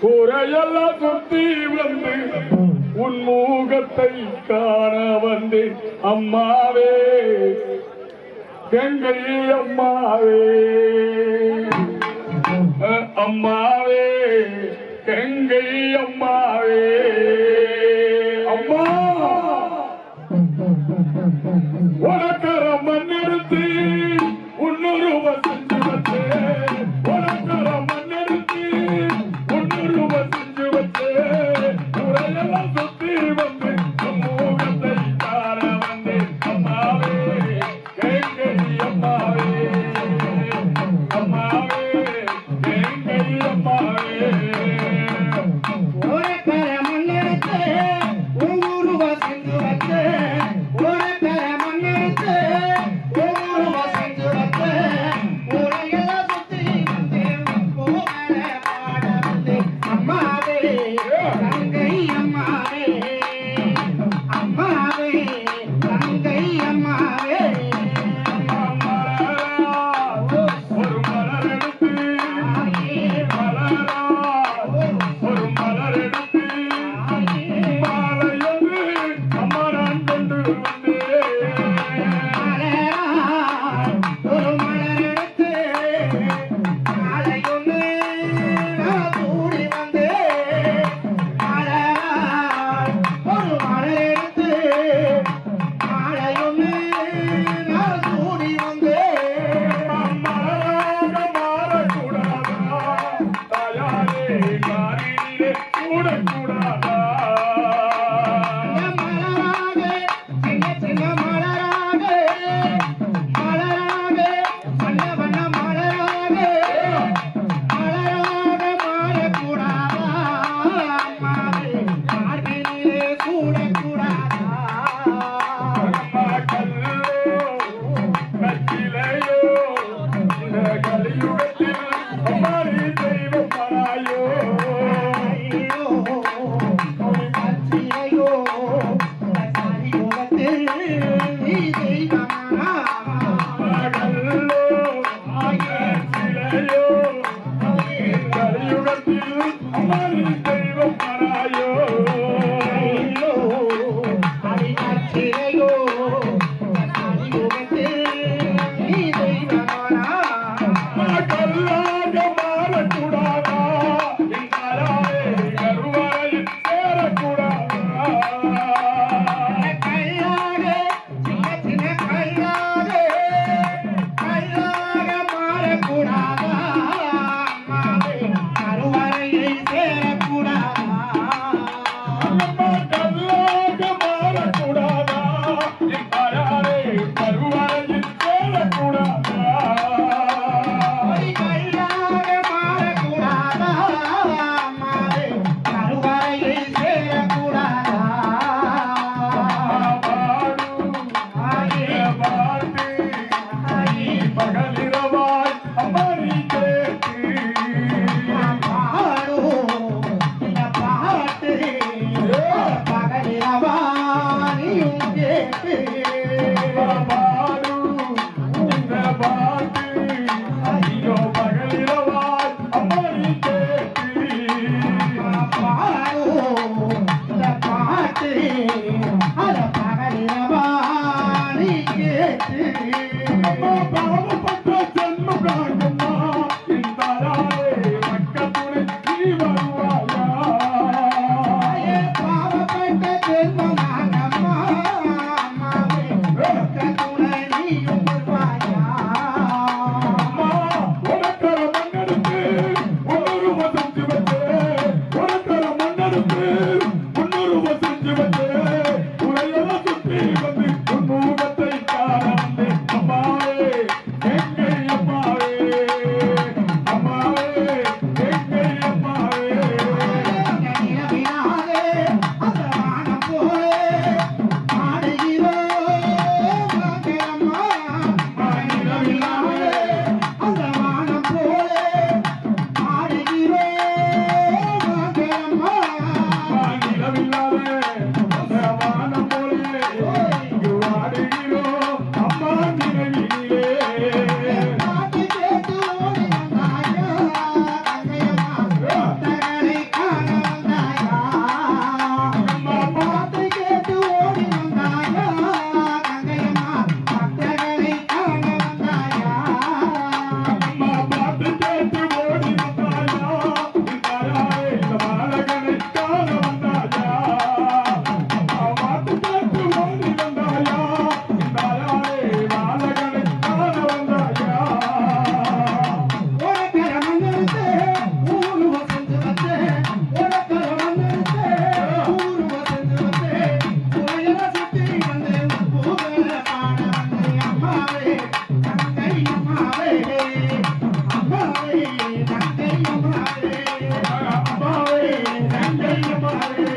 குறையெல்லாம் சுத்தி வந்து உன் மூகத்தை காண வந்தேன். அம்மாவே எங்கள் அம்மாவே? அம்மாவே எங்கள் அம்மாவே? அம்மா! உனக்கு தருவார் Thank you. Thank you.